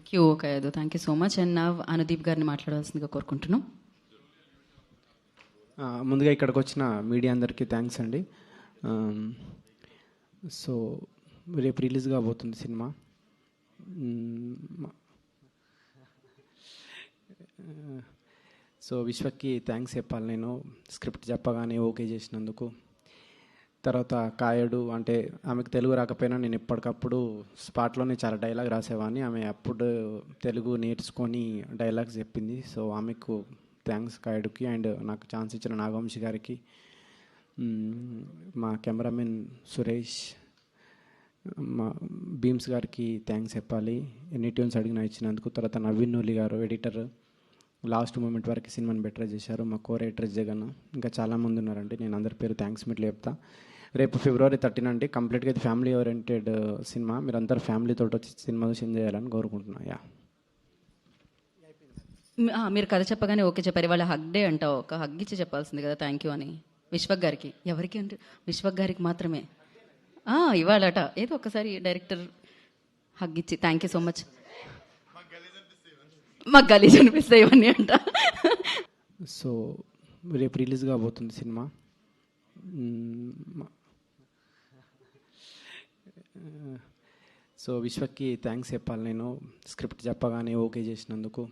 Thank you Kayadu thank you so much and నా అనుదీప్ గారిని మాట్లాడాల్సిందిగా కోరుకుంటున్నాం. ముందుగా ఇక్కడికి వచ్చిన మీడియా అందరికీ థ్యాంక్స్ అండి. Um, సో రేపు రిలీజ్ కాబోతుంది సినిమా. సో విశ్వక్కి థ్యాంక్స్ చెప్పాలి నేను. స్క్రిప్ట్ చెప్పగానే ఓకే చేసినందుకు. తర్వాత కాయడు అంటే ఆమెకు తెలుగు రాకపోయినా నేను ఎప్పటికప్పుడు స్పాట్లోనే చాలా డైలాగ్ రాసేవాడిని. ఆమె అప్పుడు తెలుగు నేర్చుకొని డైలాగ్స్ చెప్పింది. సో ఆమెకు థ్యాంక్స్ కాయడుకి అండ్ నాకు ఛాన్స్ ఇచ్చిన నాగవంశి గారికి. మా కెమెరామెన్ సురేష్ మా భీమ్స్ గారికి థ్యాంక్స్ చెప్పాలి. ఎన్ని ట్యూన్స్ అడిగిన ఇచ్చినందుకు. తర్వాత నవీన్ నూలి గారు ఎడిటర్. లాస్ట్ మూమెంట్ వరకు సినిమాని బెటర్ చేశారు. మా కో రైటర్ జగన్ ఇంకా చాలామంది ఉన్నారండి. నేను అందరి పేరు థ్యాంక్స్ మీట్లు చెప్తా. రేపు ఫిబ్రవరి థర్టీన్ అండి. కంప్లీట్గా ఇది ఫ్యామిలీ ఓరియంటెడ్ uh, సినిమా. మీరు అందరు ఫ్యామిలీతో వచ్చి సినిమా చూసి చేయాలని కోరుకుంటున్నా. యా మీరు కథ చెప్పగానే ఓకే చెప్పారు. ఇవాళ హగ్ డే అంటావు ఒక హగ్ ఇచ్చి చెప్పాల్సింది కదా. థ్యాంక్ యూ అని. విశ్వక్ గారికి. ఎవరికి అంటే విశ్వక్ గారికి మాత్రమే. ఇవాళట. ఏదో ఒకసారి డైరెక్టర్ హగ్ ఇచ్చి. థ్యాంక్ యూ సో మచ్ మాకు గలీజ్ అనిపిస్తాయి ఇవన్నీ అంట. సో రేపు రిలీజ్ కాబోతుంది సినిమా. సో విశ్వక్కి థ్యాంక్స్ చెప్పాలి నేను. స్క్రిప్ట్ చెప్పగానే ఓకే చేసినందుకు.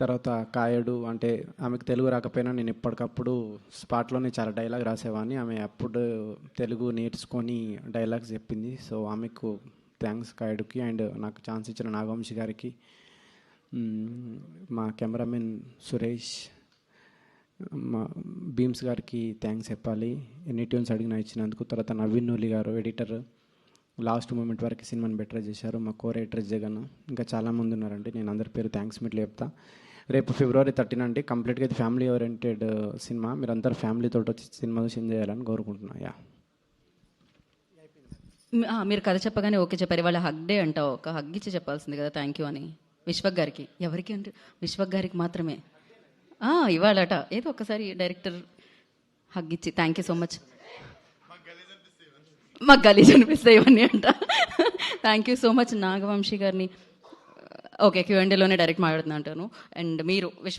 తర్వాత కాయడు అంటే ఆమెకు తెలుగు రాకపోయినా నేను ఎప్పటికప్పుడు స్పాట్లోనే చాలా డైలాగ్ రాసేవాడిని. ఆమె అప్పుడు తెలుగు నేర్చుకొని డైలాగ్స్ చెప్పింది. సో ఆమెకు థ్యాంక్స్ కాయడుకి అండ్ నాకు ఛాన్స్ ఇచ్చిన నాగవంశి గారికి. మా కెమెరామెన్ సురేష్ మా భీమ్స్ గారికి థ్యాంక్స్ చెప్పాలి. ఎన్ని ట్యూన్స్ అడిగిన ఇచ్చినందుకు. తర్వాత నవీన్ నూలి గారు ఎడిటర్ లాస్ట్ మూమెంట్ వరకు సినిమాని బెటర్ చేశారు. మా కో రైటర్ జగన్. ఇంకా చాలామంది ఉన్నారండి. నేను అందరి పేరు థ్యాంక్స్ మీట్లు చెప్తా. రేపు ఫిబ్రవరి థర్టీన్ అండి. కంప్లీట్గా ఇది ఫ్యామిలీ ఓరియంటెడ్ సినిమా. మీరు అందరు ఫ్యామిలీతో వచ్చి సినిమా చూసి ఎంజాయ్ చేయాలని కోరుకుంటున్నా యా మీరు కథ చెప్పగానే ఓకే చెప్పారు. ఇవాళ హగ్ డే అంటావు ఒక హగ్ ఇచ్చి చెప్పాల్సింది కదా. థ్యాంక్ యూ అని. విశ్వక్ గారికి. ఎవరికి అంటే విశ్వక్ గారికి మాత్రమే. ఆ, ఇవాళట. ఏదో ఒకసారి డైరెక్టర్ హగ్ ఇచ్చి. థ్యాంక్ యూ సో మచ్ మాకు గలీజ్ అనిపిస్తాయి ఇవన్నీ అంట. Thank you so much Nagavamsi గారిని. ఓకే క్యూఎండేలోనే డైరెక్ట్ మాట్లాడుతున్నా అంటాను. అండ్ మీరు విశ్వ